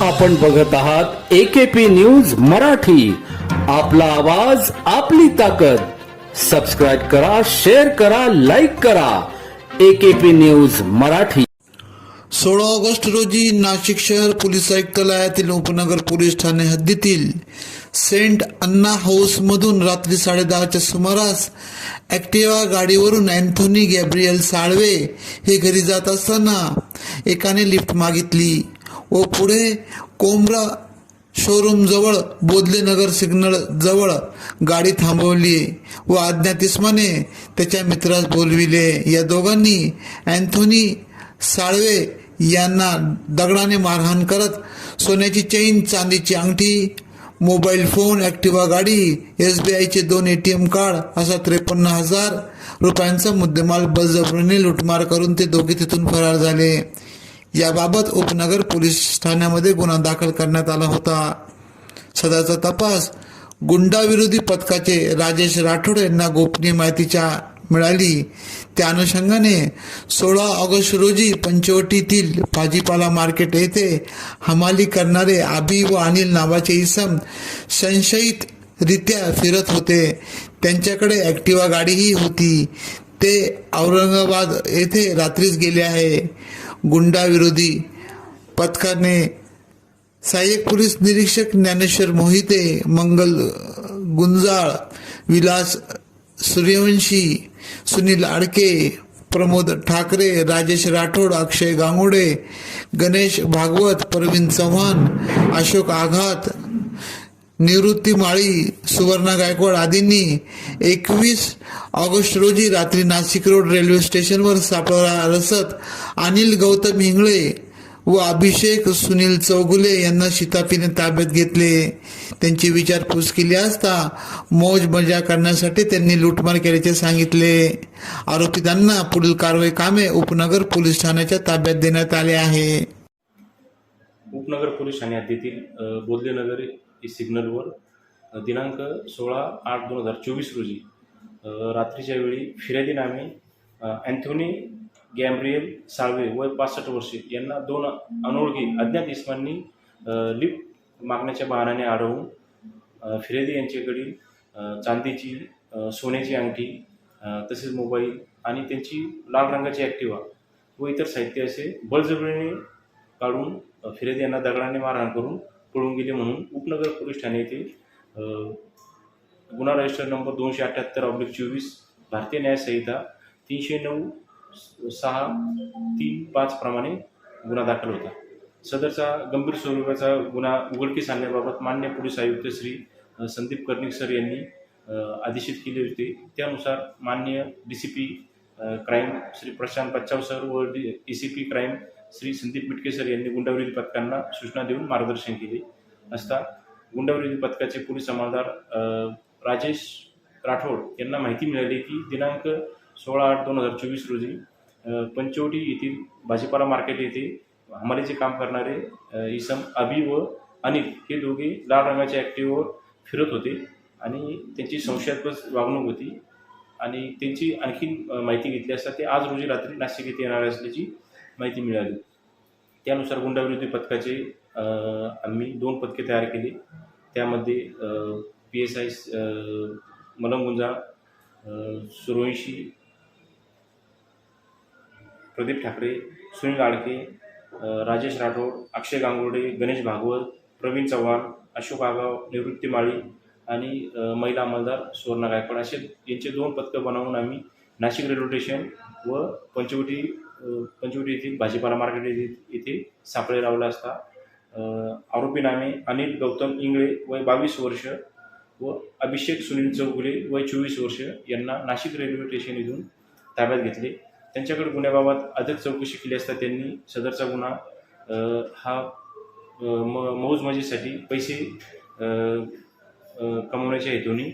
आपण बघत आहात एकेपी न्यूज मराठी. आपला आवाज आपली ताकद. सबस्क्राईब करा शेअर करा लाईक करा. AKP news Marathi. सोळा ऑगस्ट रोजी नाशिक शहर पोलीस आयुक्तालयातील उपनगर पोलीस ठाणे हद्दीतील सेंट अण्णा हाऊसमधून रात्री साडेदहाच्या सुमारास ॲक्टिवा गाडीवरून अँथोनी गॅब्रियल साळवे हे घरी जात असताना एकाने लिफ्ट मागितली. व पुढे कोमरा शोरूम जवळ नगर सिग्नल जवळ गाडी थांबवली. व अज्ञात इस्माने त्याच्या मित्रास बोलविले. या दोघांनी अँथोनी साळवे यांना दगडाने मारहाण करत सोन्याची चैन चांदीची अंगठी मोबाईल फोन ॲक्टिवा गाडी एस बी आयचे दोन ए टी एम कार्ड असा त्रेपन्न हजार रुपयांचा मुद्देमाल बळजबरीने लुटमार करून ते दोघे तिथून फरार झाले. याबाबत उपनगर पोलीस ठाण्यामध्ये गुन्हा दाखल करण्यात आला होता. सदरचा तपास गुंडाविरोधी पथकाचे राजेश राठोड यांना गोपनीय माहितीच्या मिळाली. त्या अनुषंगाने सोळा ऑगस्ट रोजी पंचवटीतील भाजीपाला मार्केट येथे हमाली करणारे आबी व अनिल नावाचे इसम संशयितरित्या फिरत होते. त्यांच्याकडे ॲक्टिवा गाडीही होती. ते औरंगाबाद येथे रात्रीच गेले आहे. गुंडाविरोधी पथकाने सहाय्यक पोलीस निरीक्षक ज्ञानेश्वर मोहिते मंगल गुंजाळ विलास सूर्यवंशी सुनील आडके प्रमोद ठाकरे राजेश राठोड अक्षय गांगुडे गणेश भागवत प्रवीण चव्हाण अशोक आघात निवृत्ती माळी सुवर्णा गायकवाड आदींनी एकवीस ऑगस्ट रोजी रात्री नाशिक रोड रेल्वे स्टेशनवर सापळा रसत अनिल गौतम हिंगळे व अभिषेक सुनील चौगुले यांना शितापीने ताब्यात घेतले. त्यांची विचारपूस केली असता मौज मजा करण्यासाठी त्यांनी लूटमार केल्याचे सांगितले. आरोपितांना पुढील कारवाई कामे उपनगर पोलीस ठाण्याच्या ताब्यात देण्यात आले आहे. उपनगर पोलीस ठाणे हद्दीतील अ, की सिग्नलवर. दिनांक सोळा आठ दोन हजार चोवीस रोजी रात्रीच्या वेळी फिर्यादी नामे अँथोनी गॅम्ब्रियल साळवे वय पासष्ट वर्षे यांना दोन अनोळखी अज्ञात इस्मांनी लिफ्ट मागण्याच्या बहाण्याने अडवून फिर्यादी यांच्याकडील चांदीची सोन्याची अंगठी तसेच मोबाईल आणि त्यांची लाल रंगाची ॲक्टिवा व इतर साहित्य असे बळजबरीने काढून फिर्यादी यांना दगडाने मारहाण करून पळून गेले म्हणून उपनगर पोलीस ठाणे येथे गुन्हा रजिस्टर नंबर दोनशे अठ्ठ्याहत्तर ऑब्लिक चोवीस भारतीय न्यायसंहिता तीनशे नऊ सहा तीन पाच प्रमाणे गुन्हा दाखल होता. सदरचा गंभीर स्वरूपाचा गुन्हा उघडकीस आणण्याबाबत मान्य पोलीस आयुक्त श्री संदीप कर्णिक सर यांनी आदेशित केले होते. त्यानुसार मान्य D C P crime Shri Prashant Bachhav sir व D A C P crime Shri Sandeep Mitke sir यांनी गुंडाविरोधी पथकांना सूचना देऊन मार्गदर्शन केले. असता गुंडाविरोधी पथकाचे पोलीस अंमलदार राजेश राठोड यांना माहिती मिळाली की दिनांक सोळा आठ दोन हजार चोवीस रोजी पंचवटी येथील भाजीपाला मार्केट येथे हमालीचे काम करणारे इसम अबी व अनिल हे दोघे लाल रंगाच्या ॲक्टिव्हवर फिरत होते आणि त्यांची संशयास्पद वागणूक होती आणि त्यांची आणखी माहिती घेतली असता ते आज रोजी रात्री नाशिक येथे येणार असल्याची माहिती मिळाली. त्यानुसार गुंडाविरोधी पथकाचे आम्ही दोन पथके तयार केली. त्यामध्ये P S I Malangunja Suryavanshi Pradeep Thakre Sunil Adke Rajesh Rathod Akshay Gangurde Ganesh Bhagwat Pravin Chavan Ashok Agav Nivrutti Mali आणि महिला अंमलदार सुवर्णा गायकवाड असे यांचे दोन पथकं बनवून आम्ही नाशिक रेल्वे स्टेशन व पंचवटी पंचवटी येथील भाजीपाला मार्केट येथे येथे सापळे लावला असता. आरोपी नामे अनिल गौतम इंगळे वय बावीस वर्ष व अभिषेक सुनील चौगुले वय चोवीस वर्ष यांना नाशिक रेल्वे स्टेशन इथून ताब्यात घेतले. त्यांच्याकडे गुन्ह्याबाबत अधिक चौकशी केली असता त्यांनी सदरचा गुन्हा हा म मौजमजेसाठी पैसे कमवण्याच्या हेतूने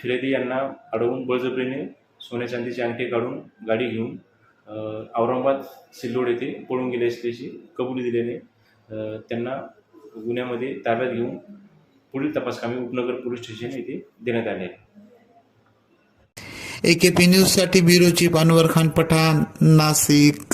फिर्यादी यांना अडवून बळजबरीने सोन्या चांदीची अंगठी काढून गाडी घेऊन औरंगाबाद सिल्लोड येथे पळून गेले असल्याची कबुली दिल्याने त्यांना गुन्ह्यामध्ये ताब्यात घेऊन पुढील तपासकामी उपनगर पोलीस स्टेशन येथे देण्यात आले आहे. एकेपी न्यूजसाठी ब्युरो चीफ अनवर खान पठाण नाशिक.